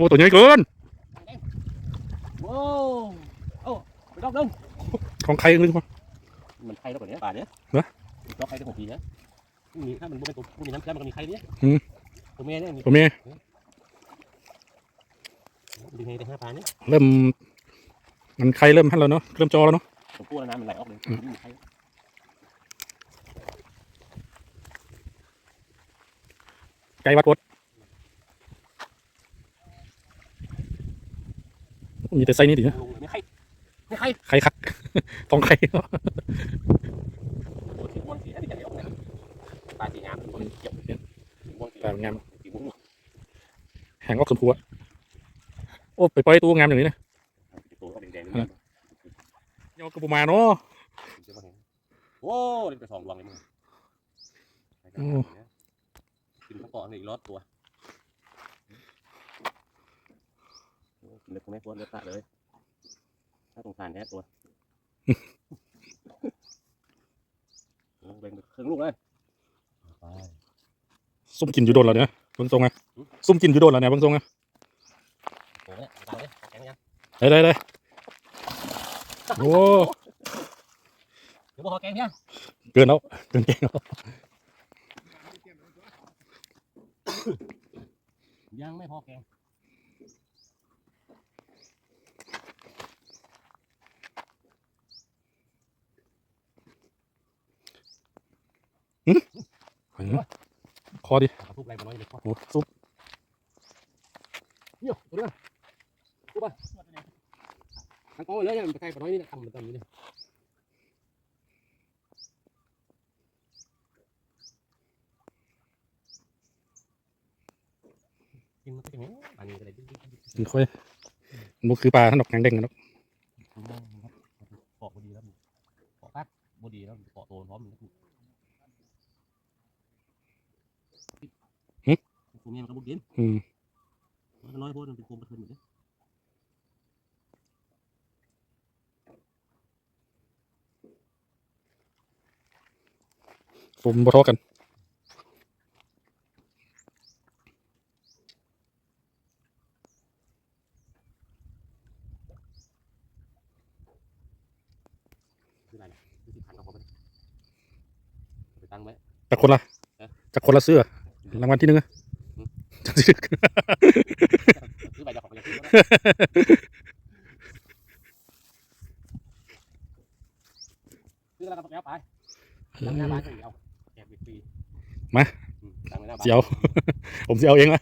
อ้ตัวใหญ่เกินโอ้โอ้ไปดอกดงของใครนึงวะมันใครแล้วกว่านี้ป่าเนี้ยเหรอดอกใครได้หกปีนะมีถ้ามันบ่เป็นตัวผู้มีน้ำใจมันก็มีใครเนี้ยอืมตัวเมียเนี่ยมีตัวเมียดึงให้ได้ห้าพันเนี่ยเริ่มมันใครเริ่มหันแล้วเนาะเริ่มจอแล้วเนาะตัวผู้แล้วน้ำมันไหลออกเลยอืมไม่มีใครไกลวัดวด มีแต่ไซส์นี้ดินะลงเลยไม่ใครไม่ใครใครคักต้องใครตัวสีม่วงสีอะไรกันเนี่ยออกเนี่ยตาสีงามตัวเกี่ยวสีม่วงสีแต่งามสีม่วงแหงออกสมพูอะโอ้ไปปล่อยตัวงามอย่างนี้นะตัวก็แดงๆอะยอกระปุมาเนาะโอ้เล่นไปสองดวงเลยมึงโอ้กินข้าวเกาะในอีกรอดตัวโอ้กิน เล็กไม่ควรเลือดตะเลย ถ้าสงสารแท้ตัวโอ้แบ่งเป็นครึ่งลูกเลยไปซุ่มกินอยู่โดนแล้วเนี่ยเบิ่งทรงอะซุ่มกินอยู่โดนแล้วเนี่ยเบิ่งทรงอะโอ้เนี่ยตายเลยแข็งยังได้ได้ได้โอ้เดี๋ยวบอกขอแกงเนี่ยเกินแล้วเกินเก่งแล้วยังไม่พอแกง คอดิเอาทุบอะไรมาน้อยเลยพ่อโอ้ซุปเนี่ยตัวนี้ทุบไปทั้งกองเลยเนี่ยมันไปใกล้ปน้อยนี่นะทำมันตอนนี้เนี่ยกินมันก็จะเหม็นอันนี้ก็เลยดิ้นดิ้นดิ้นมันค่อยมันคือปลาท่านดอกแดงเด้งกันเนาะเกาะบดีแล้วเกาะกัดบดีแล้วเกาะโตพร้อม มันตัวนี้มันก็บุกดินอืมมันน้อยโพดมันเป็นโคมกระเทือนอยู่เนี่ยผมบ่ทอกัน คืออะไรคือที่พันของผมมันไปตั้งไว้จากคนละเอ๊ะ จากคนละเสื้อรางวัลที่หนึ่งอะอืมจังสิซื้อใบเดียวของมันยังซื้อซื้อแล้วก็แล้วไปตั้งหน้าบ้านก็เอาแจกฟรีมาตั้งไว้หน้าบ้านเสียวผมจะเอาเองละ